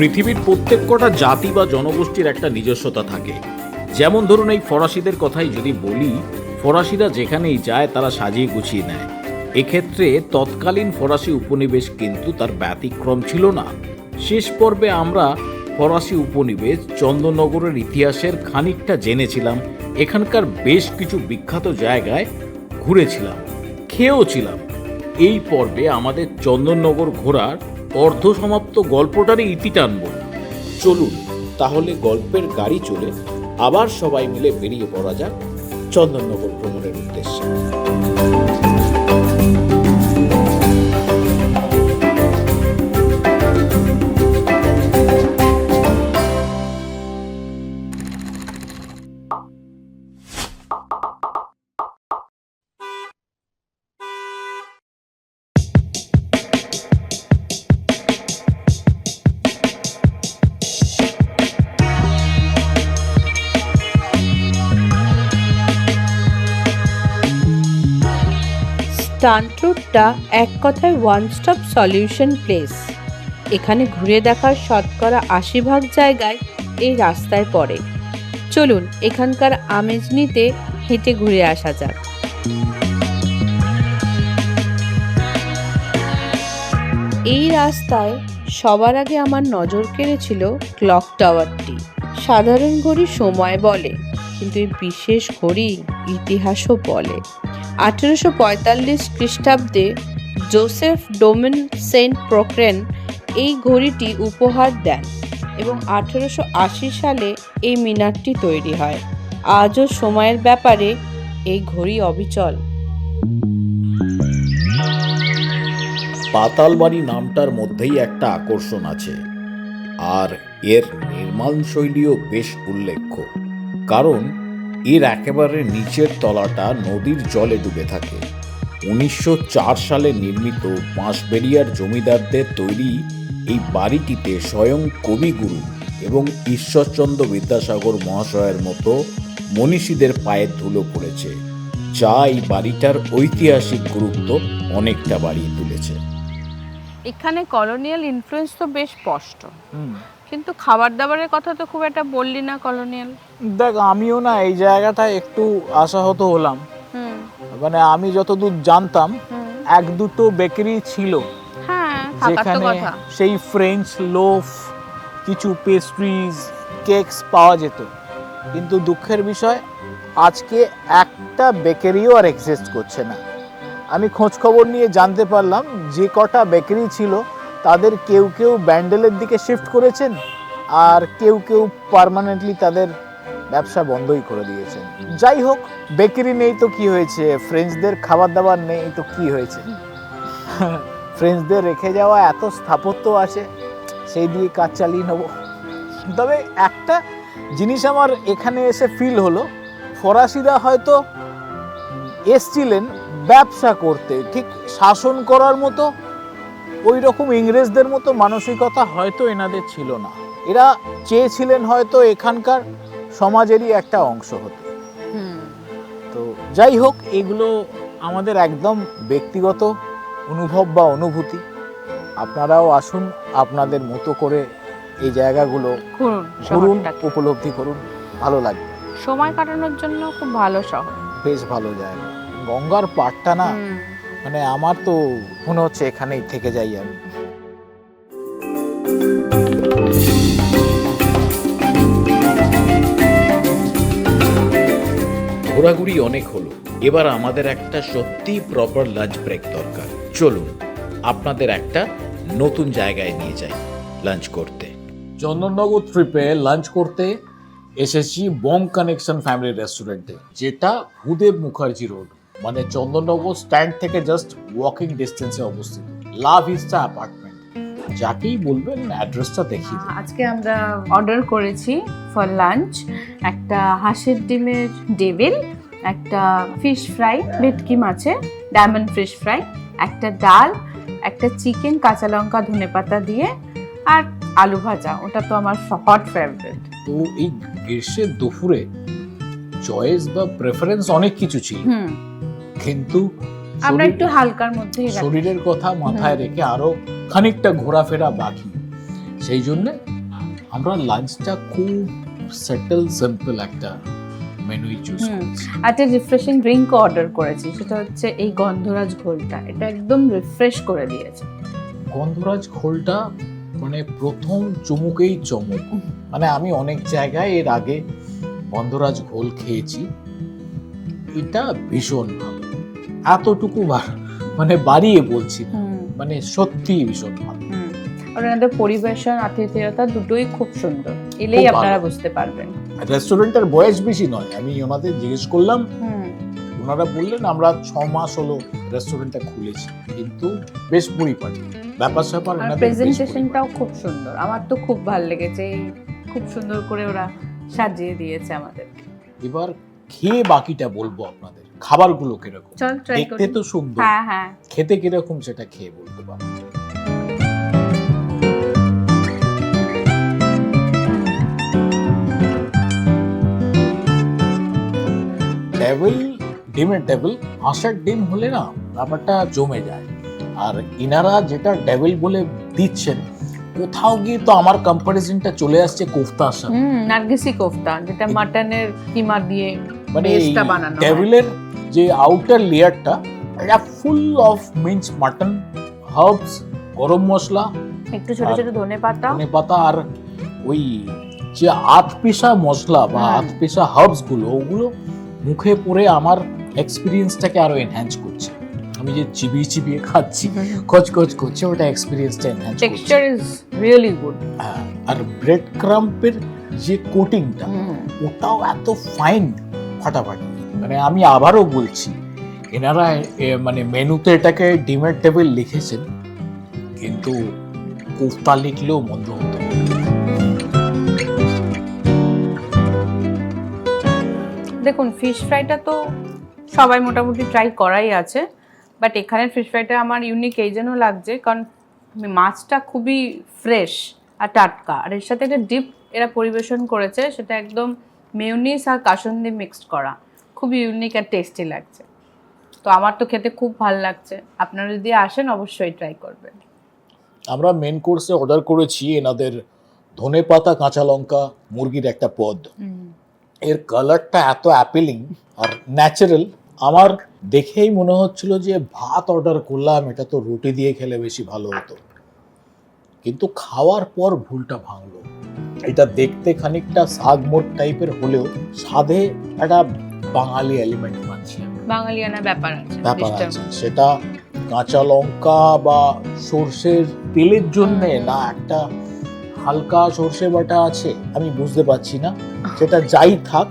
পৃথিবীর প্রত্যেক কটা জাতি বা জনগোষ্ঠীর একটা নিজস্বতা থাকে। যেমন ধরুন এই ফরাসিদের কথাই যদি বলি, ফরাসিরা যেখানেই যায় তারা সাজিয়ে গুছিয়ে নেয়। এক্ষেত্রে তৎকালীন ফরাসি উপনিবেশ কিন্তু তার ব্যতিক্রম ছিল না। শেষ পর্বে আমরা ফরাসি উপনিবেশ চন্দননগরের ইতিহাসের খানিকটা জেনেছিলাম। এখানকার বেশ কিছু বিখ্যাত জায়গায় ঘুরেছিলাম, খেয়েও ছিলাম। এই পর্বে আমাদের চন্দননগর ঘোরার অর্ধসমাপ্ত গল্পটারই ইতি টানব। চলুন, তাহলে গল্পের গাড়ি চলে আবার সবাই মিলে বেরিয়ে পড়া যাক চন্দননগর ভ্রমণের উদ্দেশ্যে। রুটটা এক কথায় ওয়ান স্টপ সলিউশন প্লেস এখানে ঘুরে দেখার শতকরা আশি ভাগ জায়গায় এই রাস্তায় পড়ে। চলুন এখানকার আমেজ নিতে হেঁটে ঘুরে আসা যাক। এই রাস্তায় সবার আগে আমার নজর কেড়েছিল ক্লক টাওয়ারটি সাধারণ ঘড়ি সময় বলে, কিন্তু এই বিশেষ ঘড়ি ইতিহাসও বলে। আঠেরোশো পঁয়তাল্লিশ খ্রিস্টাব্দে জোসেফ ডোমেন সেন্ট প্রক্রেন এই ঘড়িটি উপহার দেন এবং আঠেরোশো আশি সালে এই মিনারটি তৈরি হয়। আজও সময়ের ব্যাপারে এই ঘড়ি অবিচল। পাতালবাড়ি নামটার মধ্যেই একটা আকর্ষণ আছে, আর এর নির্মাণ শৈলীও বেশ উল্লেখ্য, কারণ এর একেবারে নিচের তলাটা নদীর জলে ডুবে থাকে। উনিশশো চার সালে নির্মিত বাঁশবেড়িয়ার জমিদারদের তৈরি এই বাড়িটিতে স্বয়ং কবিগুরু এবং ঈশ্বরচন্দ্র বিদ্যাসাগর মহাশয়ের মতো মনীষীদের পায়ের ধুলো পড়েছে যা এই বাড়িটার ঐতিহাসিক গুরুত্ব অনেকটা বাড়িয়ে তুলেছে। এখানে কলোনিয়াল ইনফ্লুয়েন্স তো বেশ স্পষ্ট। কিন্তু খাবার দাবারের কথা তো খুব একটা বললি না কলোনিয়াল দেখ আমিও না এই জায়গাটায় একটু আশাহত হলাম। মানে আমি যতদূর জানতাম এক দুটো বেকারি ছিল। হ্যাঁ যেখানে সেই ফ্রেঞ্চ লোফ কিছু পেস্ট্রিজ কেকস পাওয়া যেত। কিন্তু দুঃখের বিষয় আজকে একটা বেকারিও আর এক্সিস্ট করছে না। আমি খোঁজ খবর নিয়ে জানতে পারলাম যে কটা বেকারি ছিল তাদের কেউ কেউ ব্যান্ডেলের দিকে শিফট করেছেন আর কেউ কেউ পার্মানেন্টলি তাদের ব্যবসা বন্ধই করে দিয়েছেন। যাই হোক, বেকারি নেই তো কি হয়েছে? ফ্রেঞ্চদের খাবার দাবার নেই তো কি হয়েছে? ফ্রেঞ্চদের রেখে যাওয়া এত স্থাপত্য আছে, সেই দিয়ে কাজ চালিয়ে নেব। তবে একটা জিনিস আমার এখানে এসে ফিল হলো, ফরাসিরা হয়তো এসছিলেন ব্যবসা করতে, ঠিক শাসন করার মতো ওই রকম ইংরেজদের মতো মানসিকতা হয়তো এনাদের ছিল না। এরা চেয়েছিলেন হয়তো এখানকার সমাজেরই একটা অংশ হতে। তো যাই হোক এগুলো আমাদের একদম ব্যক্তিগত অনুভব বা অনুভূতি। আপনারাও আসুন আপনাদের মতো করে এই জায়গাগুলো ঘুরুন উপলব্ধি করুন ভালো লাগবে। সময় কাটানোর জন্য খুব ভালো শহর। বেশ ভালো জায়গা। গঙ্গার পাড়টা না। মানে আমার তো মনে হচ্ছে এখানেই থেকে যাই আমি। ঘোরাঘুরি অনেক হলো। এবার আমাদের একটা সত্যি প্রপার লাঞ্চ ব্রেক দরকার। চলুন আপনাদের একটা নতুন জায়গায় নিয়ে যাই লাঞ্চ করতে। চন্দননগর ট্রিপে লাঞ্চ করতে এসেছি বং কানেকশন ফ্যামিলি রেস্টুরেন্টে যেটা ভূদেব মুখার্জি রোড মানে চন্দননগর স্ট্যান্ড থেকে জাস্ট ওয়াকিং ডিস্টেন্সে অবস্থিত। লাভ ইস্টা অ্যাপার্টমেন্ট যাকেই বলবেন অ্যাড্রেসটা দেখি আজকে আমরা অর্ডার করেছি ফর লাঞ্চ একটা হাঁসের ডিমের ডেভিল একটা ফিশ ফ্রাই ভেটকি মাছের ডায়মন্ড ফিশ ফ্রাই একটা ডাল একটা চিকেন কাঁচা লঙ্কা ধনেপাতা দিয়ে আর আলু ভাজা। ওটা তো আমার হট ফেভারিট তো এই গ্রীষ্মের দুপুরে চয়েস বা প্রেফারেন্স অনেক কিছু ছিল। কিন্তু আমরা একটু হালকার মধ্যে শরীরের কথা মাথায় রেখে আরও খানিকটা ঘোরাফেরা বাকি। সেই জন্য আমরা লাঞ্চটা খুব সেটেল সিম্পল একটা মেনুই চুজ। করেছি। একটা রিফ্রেশিং ড্রিঙ্ক অর্ডার করেছি। সেটা হচ্ছে এই গন্ধরাজ ঘোলটা। এটা একদম রিফ্রেশ করে দিয়েছে। গন্ধরাজ খোলটা মানে প্রথম চুমুকেই চমক। মানে আমি অনেক জায়গায় এর আগে গন্ধরাজ ঘোল খেয়েছি। এটা ভীষণ ভালো। এতটুকু মানে বাড়িয়ে বলছি। মানে সত্যি ভীষণ ভালো। ওনাদের পরিবেশন আতিথেয়তা দুটোই খুব সুন্দর। এলেই আপনারা বুঝতে পারবেন। রেস্টুরেন্টের বয়স বেশি নয়। আমি ওনাদের জিজ্ঞেস করলাম। ওনারা বললেন আমরা ছ মাস হলো রেস্টুরেন্টটা খুলেছি। কিন্তু বেশ পরিপাটি। ব্যাপার স্যাপার প্রেজেন্টেশনটাও খুব সুন্দর। আমার তো খুব ভালো লেগেছে। এই খুব সুন্দর করে ওরা সাজিয়ে দিয়েছে আমাদের এবার খেয়ে বাকিটা বলব আপনাদের। খাবারগুলো কীরকম? দেখতে তো সুন্দর। হ্যাঁ হ্যাঁ। খেতে কীরকম সেটা খেয়ে বলতে পারব ডেভিল ডিমের ডেভিল হাঁসের ডিম হলে না ব্যাপারটা জমে যায়। আর ইনারা যেটা ডেভিল বলে দিচ্ছেন কোথাও গিয়ে তো আমার কম্পারিজনটা চলে আসছে কোফতার সাথে। হুম নার্গিসি কোফতা যেটা মাটনের কিমা দিয়ে মানে বানানো। ডেভিলের যে আউটার লেয়ারটা এটা full of means mutton herbs garam masala একটু ছোট ছোট ধনে পাতা। ধনে পাতা আর ওই যে আত পিসা মশলা বা হুম। আত পিসা হার্বসগুলো ওগুলো মুখে পড়ে আমার এক্সপিরিয়েন্সটাকে আরও এনহ্যান্স করছে। আমি যে চিবিয়ে চিবিয়ে খাচ্ছি কচকচ করছে ওটা এক্সপিরিয়েন্সটা এনহ্যান্স করছে। টেক্সচার ইজ রিয়েলি গুড হ্যাঁ, আর ব্রেড ক্রাম্পের যে কোটিংটা ওটাও এত ফাইন ফাটাফাটি। মানে আমি আবারও বলছি, এনারা মানে মেনুতে এটাকে ডিমের টেবিল লিখেছেন, কিন্তু কোফতা লিখলেও মন্দ হতো দেখুন ফিশ ফ্রাইটা তো সবাই মোটামুটি ট্রাই করাই আছে বাট এখানের ফিশ ফ্রাইটা আমার ইউনিক এই জন্য লাগছে, কারণ মাছটা খুবই ফ্রেশ আর টাটকা, আর এর সাথে একটা ডিপ এরা পরিবেশন করেছে, সেটা একদম মেয়নিস আর কাসন্দি মিক্সড করা। খুবই ইউনিক আর টেস্টি লাগছে। তো আমার তো খেতে খুব ভালো লাগছে। আপনারা যদি আসেন অবশ্যই ট্রাই করবেন। আমরা মেন কোর্সে অর্ডার করেছি এনাদের ধনে পাতা কাঁচা লঙ্কা মুরগির একটা পদ। এর কালারটা এত অ্যাপিলিং আর ন্যাচারাল আমার দেখেই মনে হচ্ছিল যে ভাত অর্ডার করলাম এটা তো রুটি দিয়ে খেলে বেশি ভালো হতো। কিন্তু খাওয়ার পর ভুলটা ভাঙলো। এটা দেখতে খানিকটা শাকমোট টাইপের হলেও স্বাদে একটা বাঙালি এলিমেন্ট। বাঙালিয়ানা ব্যাপার আছে ব্যাপার আছে। সেটা কাঁচা লঙ্কা বা সর্ষের তেলের জন্য না একটা হালকা সর্ষে বাটা আছে আমি বুঝতে পারছি না। সেটা যাই থাক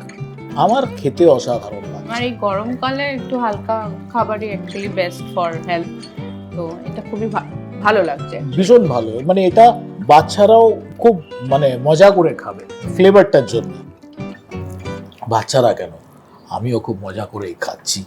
আমার খেতে অসাধারণ লাগে আমার এই গরমকালে একটু হালকা খাবারই অ্যাকচুয়ালি বেস্ট ফর হেলথ তো এটা খুবই ভালো লাগছে। ভীষণ ভালো। মানে এটা বাচ্চারাও খুব মানে মজা করে খাবে ফ্লেভারটার জন্য। বাচ্চারা কেন? আমিও খুব মজা করেই খাচ্ছি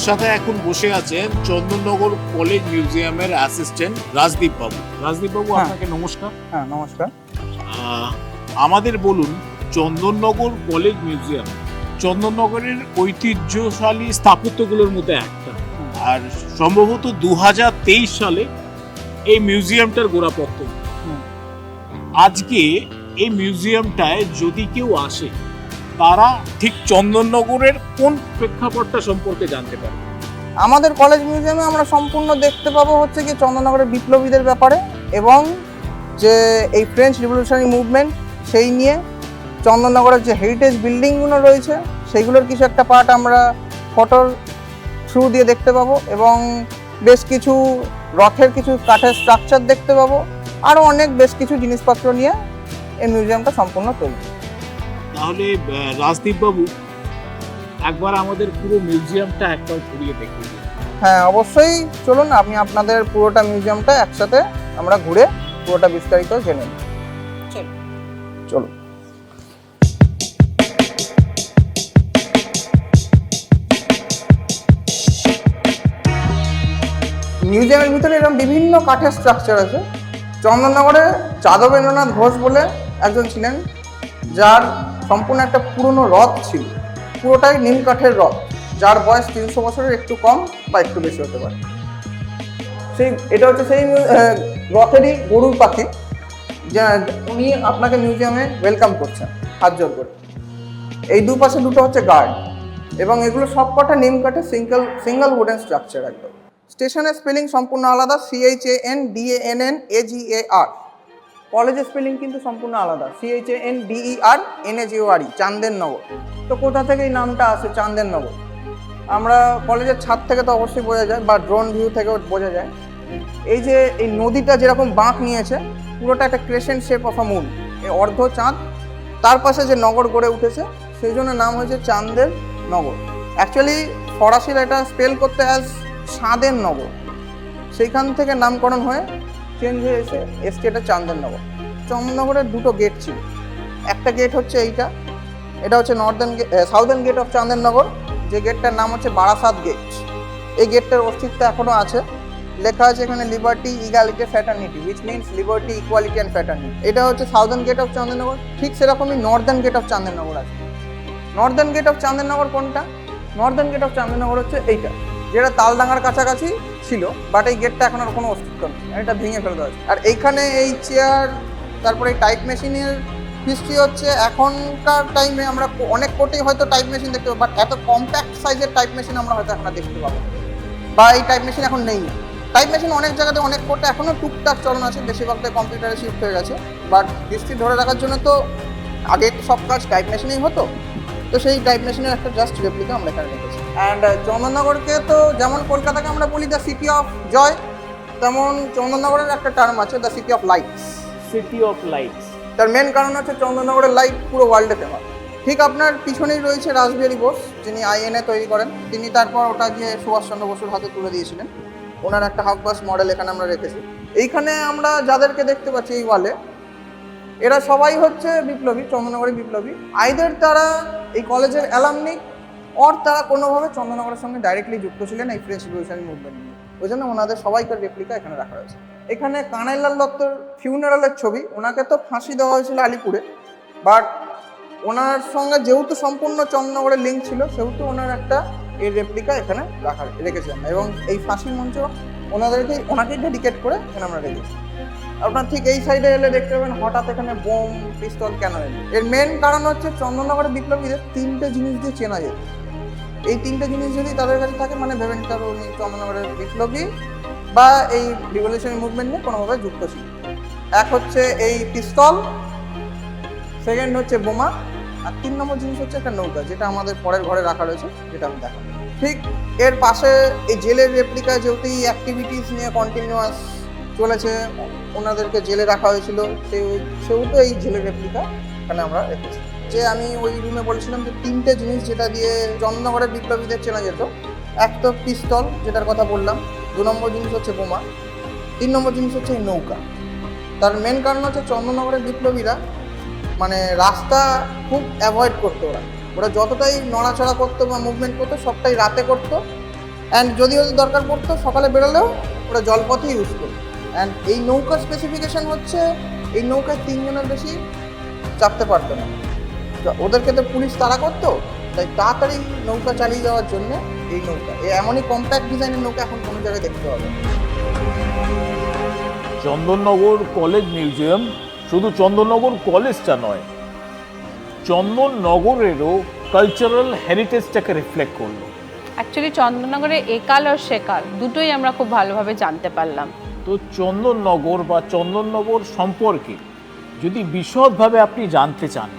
আমাদের সাথে এখন বসে আছেন চন্দননগর কলেজ মিউজিয়ামের অ্যাসিস্ট্যান্ট রাজদীপ বাবু। রাজদীপ বাবু হ্যাঁ। আপনাকে নমস্কার। হ্যাঁ নমস্কার। আমাদের বলুন চন্দননগর কলেজ মিউজিয়াম চন্দননগরের ঐতিহ্যশালী স্থাপত্যগুলোর মধ্যে একটা। আর সম্ভবত দু হাজার তেইশ সালে এই মিউজিয়ামটার গোড়াপত্তন। আজকে এই মিউজিয়ামটায় যদি কেউ আসে তারা ঠিক চন্দননগরের কোন প্রেক্ষাপটটা সম্পর্কে জানতে পারে? আমাদের কলেজ মিউজিয়ামে আমরা সম্পূর্ণ দেখতে পাবো হচ্ছে কি চন্দননগরের বিপ্লবীদের ব্যাপারে এবং যে এই ফ্রেঞ্চ রিভলিউশনারি মুভমেন্ট সেই নিয়ে চন্দননগরের যে হেরিটেজ বিল্ডিংগুলো রয়েছে, সেইগুলোর কিছু একটা পার্ট আমরা ফটোর থ্রু দিয়ে দেখতে পাবো এবং বেশ কিছু রথের কিছু কাঠের স্ট্রাকচার দেখতে পাবো। আরও অনেক বেশ কিছু জিনিসপত্র নিয়ে এই মিউজিয়ামটা সম্পূর্ণ তৈরি তাহলে রাজদীপ বাবু একবার আমাদের পুরো মিউজিয়ামটা একবার ঘুরিয়ে দেখিয়ে দিন। হ্যাঁ অবশ্যই চলুন আমি আপনাদের পুরোটা মিউজিয়ামটা একসাথে আমরা ঘুরে পুরোটা বিস্তারিত জেনে নিই চলুন। চলুন মিউজিয়ামের ভিতরে এরকম বিভিন্ন কাঠের স্ট্রাকচার আছে চন্দননগরে যাদবেন্দ্রনাথ ঘোষ বলে একজন ছিলেন যার সম্পূর্ণ একটা পুরনো রথ ছিল। পুরোটাই নিম কাঠের রথ, যার বয়স তিনশো বছরের একটু কম বা একটু বেশি হতে পারে। সেই, এটা হচ্ছে সেই রথেরই গরুর পাখি, যা উনি আপনাকে মিউজিয়ামে ওয়েলকাম করছেন, হাত জোর করে। এই দুপাশে দুটো হচ্ছে গার্ড, এবং এগুলো সব কটা নিম কাঠের সিঙ্গেল সিঙ্গেল উডেন স্ট্রাকচার একদম। স্টেশনের স্পেলিং সম্পূর্ণ আলাদা C H A N D A N N A G A R কলেজের স্পেলিং কিন্তু সম্পূর্ণ আলাদা। C H N D E R N A চান্দের নগর তো কোথা থেকে এই নামটা আসে চান্দের নগর আমরা কলেজের ছাদ থেকে তো অবশ্যই বোঝা যায়, বা ড্রোন ভিউ থেকেও বোঝা যায়। এই যে এই নদীটা যেরকম বাঁক নিয়েছে, পুরোটা একটা crescent shape of a moon এই অর্ধ চাঁদ। তার পাশে যে নগর গড়ে উঠেছে, সেই জন্য নাম হয়েছে চাঁদের নগর অ্যাকচুয়ালি ফরাসিরা এটা স্পেল করতে অ্যাজ চাঁদের নগর সেইখান থেকে নামকরণ হয়ে চেঞ্জ হয়েছে এসে এসছে এটা চাঁদের নগর চন্দননগরের দুটো গেট ছিল। একটা গেট হচ্ছে এইটা, এটা হচ্ছে northern southern gate of Chandernagore যে গেটটার নাম হচ্ছে বারাসাত গেট এই গেটটার অস্তিত্ব এখনও আছে। লেখা আছে এখানে liberty egalite fraternity which means liberty equality and fraternity এটা হচ্ছে সাউদার্ন গেট অফ চাঁদেরনগর ঠিক সেরকমই নর্দার্ন গেট অফ চাঁদেরনগর আছে। নর্দার্ন গেট অফ চাঁদেরনগর কোনটা? নর্দার্ন গেট অফ চাঁদেরনগর হচ্ছে এইটা। যেটা তালডাঙ্গার কাছাকাছি ছিল বাট এই গেটটা এখন আর কোনো অস্তিত্ব নেই। এটা ভেঙে ফেলে দেওয়া আর এইখানে এই চেয়ার তারপরে এই টাইপ মেশিনের হিস্ট্রি হচ্ছে, এখনকার টাইমে আমরা অনেক কোটি হয়তো টাইপ মেশিন দেখতে পাবো বাট এত কম্প্যাক্ট সাইজের টাইপ মেশিন আমরা হয়তো এখন দেখতে পাবো বা এই টাইপ মেশিন এখন নেই। টাইপ মেশিন অনেক জায়গাতে অনেক কোর্টে এখনও টুকটাক চলন আছে বেশিরভাগটাই কম্পিউটারে শিফট হয়ে গেছে বাট হিস্ট্রি ধরে রাখার জন্য তো আগে সব কাজ টাইপ মেশিনেই হতো। তো সেই টাইপ মেশিনের একটা জাস্ট রেপ্লিকা আমরা এখানে রেখেছি। অ্যান্ড চন্দননগরকে তো যেমন কলকাতাকে আমরা বলি দ্য সিটি অফ জয় তেমন চন্দননগরের একটা টার্ম আছে the city of lights city of lights তার মেন কারণ হচ্ছে চন্দননগরের লাইট পুরো ওয়ার্ল্ডে ফেমাস ঠিক আপনার পিছনেই রয়েছে রাসবিহারী বোস যিনি আইএনএ তৈরি করেন। তিনি তারপর ওটা গিয়ে সুভাষচন্দ্র বসুর হাতে তুলে দিয়েছিলেন। ওনার একটা হাফ বাস মডেল এখানে আমরা রেখেছি। এইখানে আমরা যাদেরকে দেখতে পাচ্ছি এই ওয়ালে এরা সবাই হচ্ছে বিপ্লবী চন্দ্রনগরের বিপ্লবী। আইদের তারা এই কলেজের অ্যালামনি অর তারা কোনোভাবে চন্দ্রনগরের সঙ্গে ডাইরেক্টলি যুক্ত ছিলেন এই ফ্রেঞ্চ রিভলিউশনারি মুভমেন্ট নিয়ে। ওই জন্য ওনাদের সবাইকার রেপ্লিকা এখানে রাখা হয়েছে। এখানে কানাইলাল দত্তর ফিউনারালের ছবি, ওনাকে তো ফাঁসি দেওয়া হয়েছিল আলিপুরে বাট ওনার সঙ্গে যেহেতু সম্পূর্ণ চন্দননগরের লিঙ্ক ছিল, সেহেতু ওনার একটা এই রেপ্লিকা এখানে রাখা রেখেছি আমরা এবং এই ফাঁসির মঞ্চ ওনাদেরকে ওনাকেই ডেডিকেট করে এখানে আমরা রেখেছি। আপনার ঠিক এই সাইডে এলে দেখতে পাবেন হঠাৎ এখানে বোম, পিস্তল কেন এলো? এর মেন কারণ হচ্ছে চন্দননগরের বিপ্লবীদের তিনটে জিনিস দিয়ে চেনা যেত এই তিনটে জিনিস যদি তাদের কাছে থাকে মানে ভেবে নিতে হবে উনি চন্দননগরের বিপ্লবী বা এই রিভলিউশনারি মুভমেন্ট নিয়ে কোনোভাবে যুক্ত ছিল। এক হচ্ছে এই পিস্তল সেকেন্ড হচ্ছে বোমা, আর তিন নম্বর জিনিস হচ্ছে একটা নৌকা, যেটা আমাদের পরের ঘরে রাখা রয়েছে, যেটা আমি দেখাবো। ঠিক এর পাশে এই জেলের রেপ্লিকা যেহেতু এই অ্যাক্টিভিটিস নিয়ে কন্টিনিউয়াস চলেছে ওনাদেরকে জেলে রাখা হয়েছিল। সেই তো এই জেলের রেপ্লিকা এখানে আমরা রেখেছি যে আমি ওই রুমে বলেছিলাম যে তিনটে জিনিস যেটা দিয়ে চন্দননগরের বিপ্লবীদের চেনা যেত। এক তো পিস্তল, যেটার কথা বললাম। দু নম্বর জিনিস হচ্ছে বোমা। তিন নম্বর জিনিস হচ্ছে নৌকা। তার মেন কারণ হচ্ছে চন্দননগরের বিপ্লবীরা মানে রাস্তা খুব অ্যাভয়েড করতো ওরা। ওরা যতটাই নড়াচড়া করতো বা মুভমেন্ট করতো, সবটাই রাতে করতো। অ্যান্ড যদি ওদের দরকার পড়তো, সকালে বেরোলেও ওরা জলপথে ইউজ করতো। অ্যান্ড এই নৌকার স্পেসিফিকেশন হচ্ছে এই নৌকায় তিনজনের বেশি চাপতে পারতো না। তো ওদেরকে তো পুলিশ তাড়া করতো তাই তাড়াতাড়ি নৌকা চালিয়ে যাওয়ার জন্য এই নৌকা। এই এমনই কম্প্যাক্ট ডিজাইনের নৌকা এখন কোনো জায়গায় দেখতে পাবে না। চন্দননগর কলেজ মিউজিয়াম শুধু চন্দননগর কলেজটা নয় চন্দননগরেরও কালচারাল হেরিটেজটাকে রিফ্লেক্ট করল। অ্যাকচুয়ালি চন্দননগরে একাল আর সেকাল দুটোই আমরা খুব ভালোভাবে জানতে পারলাম। তো চন্দননগর বা চন্দননগর সম্পর্কে যদি বিশদভাবে আপনি জানতে চান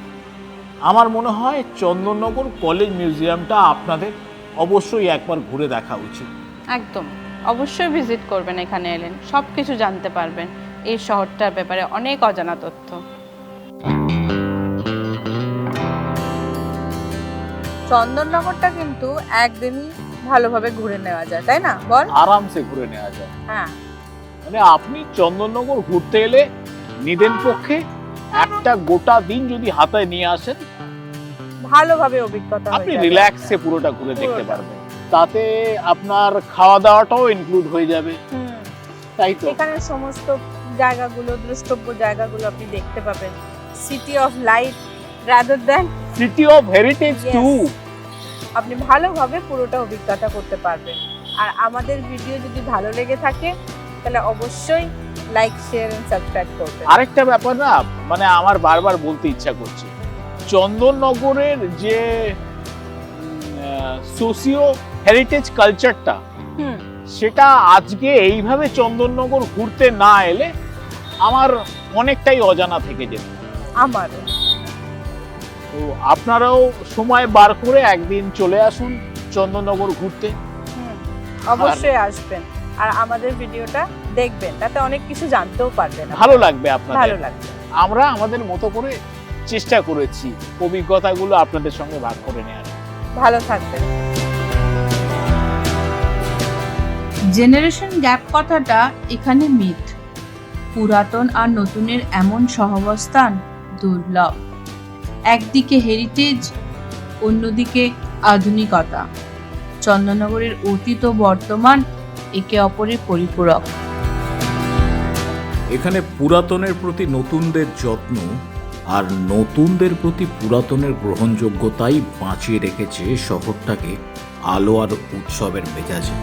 আমার মনে হয় চন্দননগর কলেজ মিউজিয়ামটা আপনাদের অবশ্যই একবার ঘুরে দেখা উচিত। একদম। অবশ্যই ভিজিট করবেন এখানে এলেন সব কিছু জানতে পারবেন। এই শহরটার ব্যাপারে অনেক অজানা তথ্য। চন্দননগরটা কিন্তু একদিনই ভালোভাবে ঘুরে নেওয়া যায় তাই না? বল। আরামসে ঘুরে নেওয়া যায়। হ্যাঁ। মানে আপনি চন্দননগর ঘুরতে এলে নিদেন পক্ষে একটা গোটা দিন যদি হাতে নিয়ে আসেন ভালোভাবে অভিজ্ঞতা আপনি রিল্যাক্সে পুরোটা ঘুরে দেখতে পারবেন। তাতে আপনার খাওয়া দাওয়াটাও ইনক্লুড হয়ে যাবে। তাই তো? এখানে সমস্ত জায়গাগুলো দ্রষ্টব্য জায়গাগুলো আপনি দেখতে পাবেন। City of light rather than city of heritage too আপনি ভালোভাবে পুরোটা অভিজ্ঞতা করতে পারবেন। আর আমাদের ভিডিও যদি ভালো লেগে থাকে তাহলে অবশ্যই লাইক শেয়ার এন্ড সাবস্ক্রাইব করবেন। আরেকটা ব্যাপার না মানে আমার বারবার বলতে ইচ্ছা করছে। চন্দননগরের যে সোসিও হেরিটেজ কালচারটা সেটা আজকে এইভাবে চন্দননগর ঘুরতে না এলে আমার অনেকটাই অজানা থেকে যেত। আমারও। তো আপনারাও সময় বার করে একদিন চলে আসুন চন্দননগর ঘুরতে। অবশ্যই আসবেন। আর আমাদের ভিডিওটা দেখবেন তাতে অনেক কিছু জানতেও পারবেন ভালো লাগবে আপনাদের। ভালো লাগবে। আমরা আমাদের মতো করে চেষ্টা করেছি অভিজ্ঞতাগুলো আপনাদের সঙ্গে ভাগ করে নেওয়ার। ভালো থাকবেন। জেনারেশন গ্যাপ কথাটা এখানে মিথ। পুরাতন আর নতুনের এমন সহাবস্থান দুর্লভ। একদিকে হেরিটেজ অন্যদিকে আধুনিকতা। চন্দননগরের অতীত ও বর্তমান একে অপরের পরিপূরক। এখানে পুরাতনের প্রতি নতুনদের যত্ন আর নতুনদের প্রতি পুরাতনের গ্রহণযোগ্যতাই বাঁচিয়ে রেখেছে শহরটাকে আলো আর উৎসবের মেজাজে।